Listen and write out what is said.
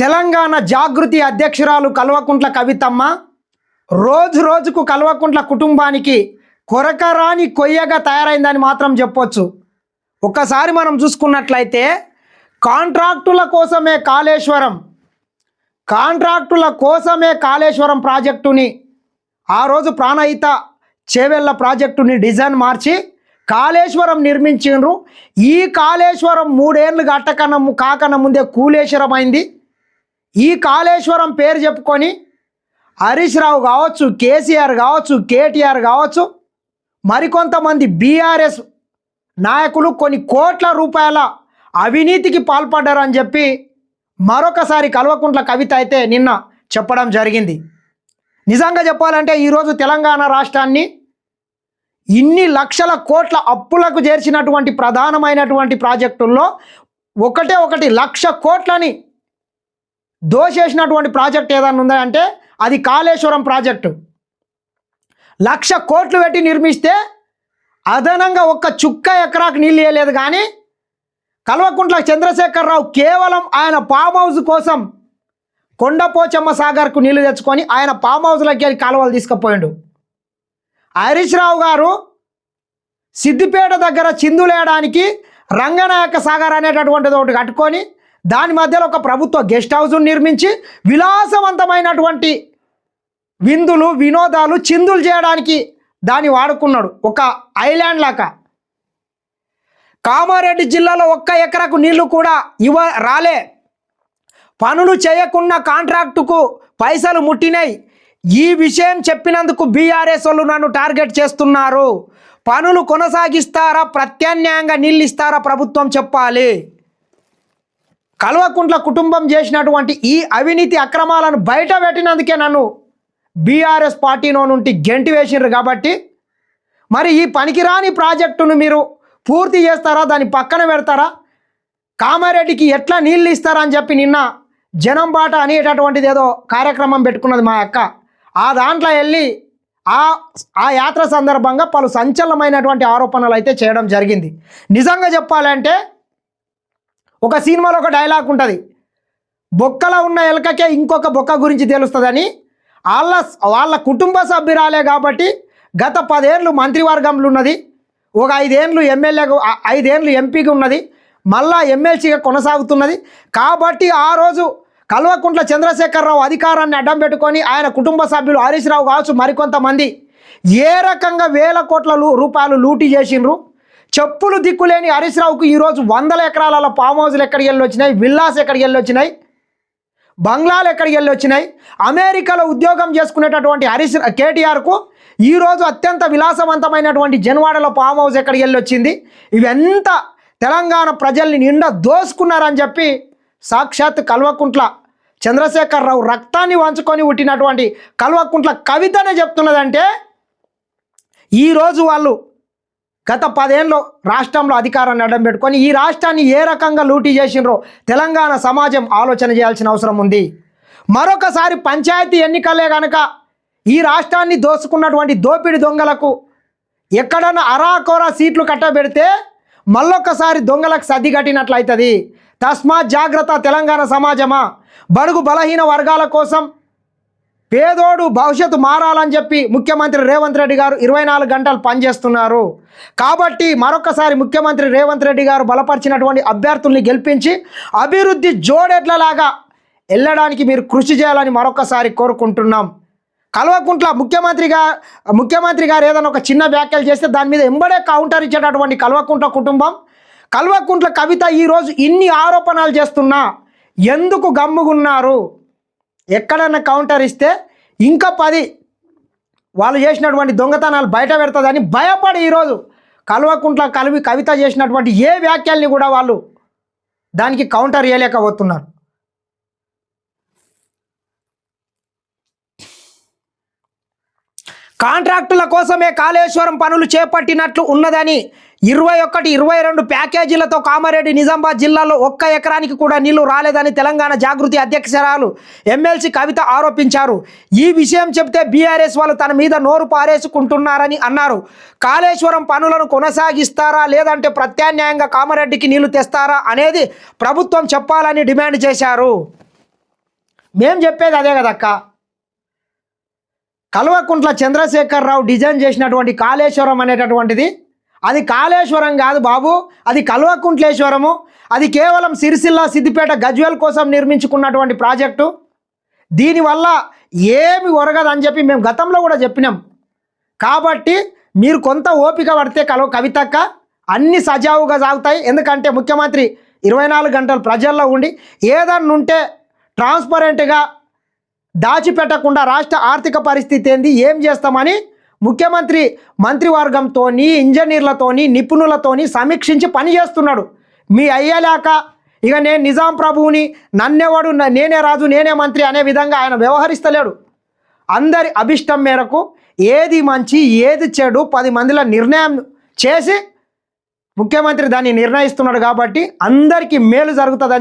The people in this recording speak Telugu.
తెలంగాణ జాగృతి అధ్యక్షురాలు కల్వకుంట్ల కవితమ్మ రోజు రోజుకు కల్వకుంట్ల కుటుంబానికి కొరకరాని కొయ్యగా తయారైందని మాత్రం చెప్పొచ్చు. ఒక్కసారి మనం చూసుకున్నట్లయితే కాంట్రాక్టుల కోసమే కాళేశ్వరం. కాంట్రాక్టుల కోసమే కాళేశ్వరం ప్రాజెక్టుని ఆ రోజు ప్రాణహిత చేవెళ్ళ ప్రాజెక్టుని డిజైన్ మార్చి కాళేశ్వరం నిర్మించిండ్రు. ఈ కాళేశ్వరం మూడేళ్ళు గట్టకన్నా కాకన ముందే కూలేశ్వరం అయింది ఈ కాళేశ్వరం పేరు చెప్పుకొని హరీష్ రావు కావచ్చు కేసీఆర్ కావచ్చు కేటీఆర్ కావచ్చు మరికొంతమంది బీఆర్ఎస్ నాయకులు కొన్ని కోట్ల రూపాయల అవినీతికి పాల్పడ్డారని చెప్పి మరొకసారి కల్వకుంట్ల కవిత అయితే నిన్న చెప్పడం జరిగింది. నిజంగా చెప్పాలంటే ఈరోజు తెలంగాణ రాష్ట్రాన్ని ఇన్ని లక్షల కోట్ల అప్పులకు చేర్చినటువంటి ప్రధానమైనటువంటి ప్రాజెక్టుల్లో ఒకటే ఒకటి లక్ష కోట్లని దోషేసినటువంటి ప్రాజెక్ట్ ఏదైనా ఉందంటే అది కాళేశ్వరం ప్రాజెక్టు. లక్ష కోట్లు పెట్టి నిర్మిస్తే అదనంగా ఒక్క చుక్క ఎకరాకు నీళ్ళు వేయలేదు కానీ కల్వకుంట్ల చంద్రశేఖరరావు కేవలం ఆయన ఫామ్ హౌస్ కోసం కొండపోచమ్మ సాగర్కు నీళ్ళు తెచ్చుకొని ఆయన ఫామ్ హౌస్లోకి వెళ్ళి కాలువలు తీసుకుపోయిండు. హరీష్ రావు గారు సిద్దిపేట దగ్గర చిందులేయడానికి రంగనాయక సాగర్ అనేటటువంటిది ఒకటి కట్టుకొని దాని మధ్యలో ఒక ప్రభుత్వ గెస్ట్ హౌస్ నిర్మించి విలాసవంతమైనటువంటి విందులు వినోదాలు చిందులు చేయడానికి దాన్ని వాడుకున్నాడు. ఒక ఐలాండ్ లాగా. కామారెడ్డి జిల్లాలో ఒక్క ఎకరకు నీళ్ళు కూడా ఇవ్వ రాలే. పనులు చేయకున్న కాంట్రాక్టుకు పైసలు ముట్టినాయి. ఈ విషయం చెప్పినందుకు బీఆర్ఎస్ వాళ్ళు నన్ను టార్గెట్ చేస్తున్నారు. పనులు కొనసాగిస్తారా? ప్రత్యామ్నాయంగా నీళ్ళు ఇస్తారా? ప్రభుత్వం చెప్పాలి. కల్వకుంట్ల కుటుంబం చేసినటువంటి ఈ అవినీతి అక్రమాలను బయట పెట్టినందుకే నన్ను బీఆర్ఎస్ పార్టీలో నుండి గెంటి వేసినారు కాబట్టి మరి ఈ పనికిరాని ప్రాజెక్టును మీరు పూర్తి చేస్తారా దాన్ని పక్కన పెడతారా? కామారెడ్డికి ఎట్లా నీళ్ళు ఇస్తారా అని చెప్పి నిన్న జనం బాట అనేటటువంటిది ఏదో కార్యక్రమం పెట్టుకున్నది మా అక్క. ఆ దాంట్లో వెళ్ళి ఆ ఆ యాత్ర సందర్భంగా పలు సంచలనమైనటువంటి ఆరోపణలు అయితే చేయడం జరిగింది. నిజంగా చెప్పాలంటే ఒక సినిమాలో ఒక డైలాగ్ ఉంటుంది. బొక్కలో ఉన్న ఎలకకే ఇంకొక బొక్క గురించి తెలుస్తుందని. వాళ్ళ వాళ్ళ కుటుంబ సభ్యురాలే కాబట్టి గత పదేళ్ళు మంత్రివర్గంలో ఉన్నది. ఒక ఐదేళ్ళు ఎమ్మెల్యేగా ఐదేళ్ళు ఎంపీగా ఉన్నది. మళ్ళా ఎమ్మెల్సీగా కొనసాగుతున్నది. కాబట్టి ఆ రోజు కల్వకుంట్ల చంద్రశేఖరరావు అధికారాన్ని అడ్డం పెట్టుకొని ఆయన కుటుంబ సభ్యులు హరీష్ రావు కావచ్చు మరికొంతమంది ఏ రకంగా వేల కోట్ల రూపాయలు లూటీ చేసిండ్రు? చెప్పులు దిక్కులేని హరీశ్రావుకు ఈరోజు వందల ఎకరాల ఫామ్ హౌస్లు ఎక్కడికి వెళ్ళి వచ్చినాయి? విల్లాస్ ఎక్కడికి వెళ్ళి వచ్చినాయి? బంగ్లాలు ఎక్కడికి వెళ్ళి వచ్చినాయి? అమెరికాలో ఉద్యోగం చేసుకునేటటువంటి హరీష్ కేటీఆర్కు ఈరోజు అత్యంత విలాసవంతమైనటువంటి జన్వాడలో ఫామ్ హౌస్ ఎక్కడికి వెళ్ళి వచ్చింది? ఇవెంత తెలంగాణ ప్రజల్ని నిండా దోసుకున్నారని చెప్పి సాక్షాత్ కల్వకుంట్ల చంద్రశేఖరరావు రక్తాన్ని వంచుకొని పుట్టినటువంటి కల్వకుంట్ల కవితనే చెప్తున్నదంటే ఈరోజు వాళ్ళు గత పదేళ్ళు రాష్ట్రంలో అధికారాన్ని అడ్డం పెట్టుకొని ఈ రాష్ట్రాన్ని ఏ రకంగా లూటీ చేసిండ్రో తెలంగాణ సమాజం ఆలోచన చేయాల్సిన అవసరం ఉంది. మరొకసారి పంచాయతీ ఎన్నికలే కనుక ఈ రాష్ట్రాన్ని దోసుకున్నటువంటి దోపిడి దొంగలకు ఎక్కడన్నా అరాకోరా సీట్లు కట్టబెడితే మళ్ళొక్కసారి దొంగలకు సర్ది కట్టినట్లయితుంది. తస్మాత్ జాగ్రత్త తెలంగాణ సమాజమా? బడుగు బలహీన వర్గాల కోసం పేదోడు భవిష్యత్తు మారాలని చెప్పి ముఖ్యమంత్రి రేవంత్ రెడ్డి గారు ఇరవై నాలుగు గంటలు పనిచేస్తున్నారు. కాబట్టి మరొకసారి ముఖ్యమంత్రి రేవంత్ రెడ్డి గారు బలపరిచినటువంటి అభ్యర్థుల్ని గెలిపించి అభివృద్ధి జోడెడ్లలాగా వెళ్ళడానికి మీరు కృషి చేయాలని మరొకసారి కోరుకుంటున్నాం. కల్వకుంట్ల ముఖ్యమంత్రిగా ముఖ్యమంత్రి గారు ఏదైనా ఒక చిన్న వ్యాఖ్యలు చేస్తే దాని మీద ఎంబడే కౌంటర్ ఇచ్చేటటువంటి కల్వకుంట్ల కుటుంబం. కల్వకుంట్ల కవిత ఈరోజు ఇన్ని ఆరోపణలు చేస్తున్నా. ఎందుకు గమ్ముగున్నారు? ఎక్కడన్నా కౌంటర్ ఇస్తే ఇంకా పది. వాళ్ళు చేసినటువంటి దొంగతనాలు బయట పెడతాదని భయపడి ఈరోజు కల్వకుంట్ల కలివి కవిత చేసినటువంటి ఏ వ్యాఖ్యల్ని కూడా వాళ్ళు దానికి కౌంటర్ చేయలేకపోతున్నారు కాంట్రాక్టుల కోసమే కాళేశ్వరం పనులు చేపట్టినట్లు ఉన్నదని ఇరవై ఒకటి ఇరవై రెండు ప్యాకేజీలతో కామారెడ్డి నిజామాబాద్ జిల్లాలో ఒక్క ఎకరానికి కూడా నీళ్ళు రాలేదని తెలంగాణ జాగృతి అధ్యక్షురాలు ఎమ్మెల్సీ కవిత ఆరోపించారు. ఈ విషయం చెప్తే బీఆర్ఎస్ వాళ్ళు తన మీద నోరు పారేసుకుంటున్నారని అన్నారు. కాళేశ్వరం పనులను కొనసాగిస్తారా లేదంటే ప్రత్యామ్నాయంగా కామారెడ్డికి నీళ్ళు తెస్తారా అనేది ప్రభుత్వం చెప్పాలని డిమాండ్ చేశారు. మేం చెప్పేది అదే కదక్క? కల్వకుంట్ల చంద్రశేఖరరావు డిజైన్ చేసినటువంటి కాళేశ్వరం అనేటటువంటిది అది కాళేశ్వరం కాదు బాబు. అది కల్వకుంట్లేశ్వరము. అది కేవలం సిరిసిల్ల సిద్దిపేట గజ్వేల్ కోసం నిర్మించుకున్నటువంటి ప్రాజెక్టు. దీనివల్ల ఏమి ఒరగదని చెప్పి మేము గతంలో కూడా చెప్పినాం. కాబట్టి మీరు కొంత ఓపిక పడితే కలవ కవితక్క అన్ని సజావుగా సాగుతాయి. ఎందుకంటే ముఖ్యమంత్రి ఇరవై నాలుగు గంటలు ప్రజల్లో ఉండి ఏదన్నా ఉంటే ట్రాన్స్పరెంట్గా దాచిపెట్టకుండా రాష్ట్ర ఆర్థిక పరిస్థితి ఏంది ఏం చేస్తామని ముఖ్యమంత్రి మంత్రివర్గంతోని ఇంజనీర్లతోని నిపుణులతోని సమీక్షించి పని చేస్తున్నాడు మీ అయ్యేలాక ఇక నేను నిజాం ప్రభువుని నన్నెవడు నేనే రాజు నేనే మంత్రి అనే విధంగా ఆయన వ్యవహరిస్తలేడు. అందరి అభిష్టం మేరకు ఏది మంచి ఏది చెడు పది మందిలో నిర్ణయం చేసి ముఖ్యమంత్రి దాన్ని నిర్ణయిస్తున్నాడు కాబట్టి అందరికీ మేలు జరుగుతుందని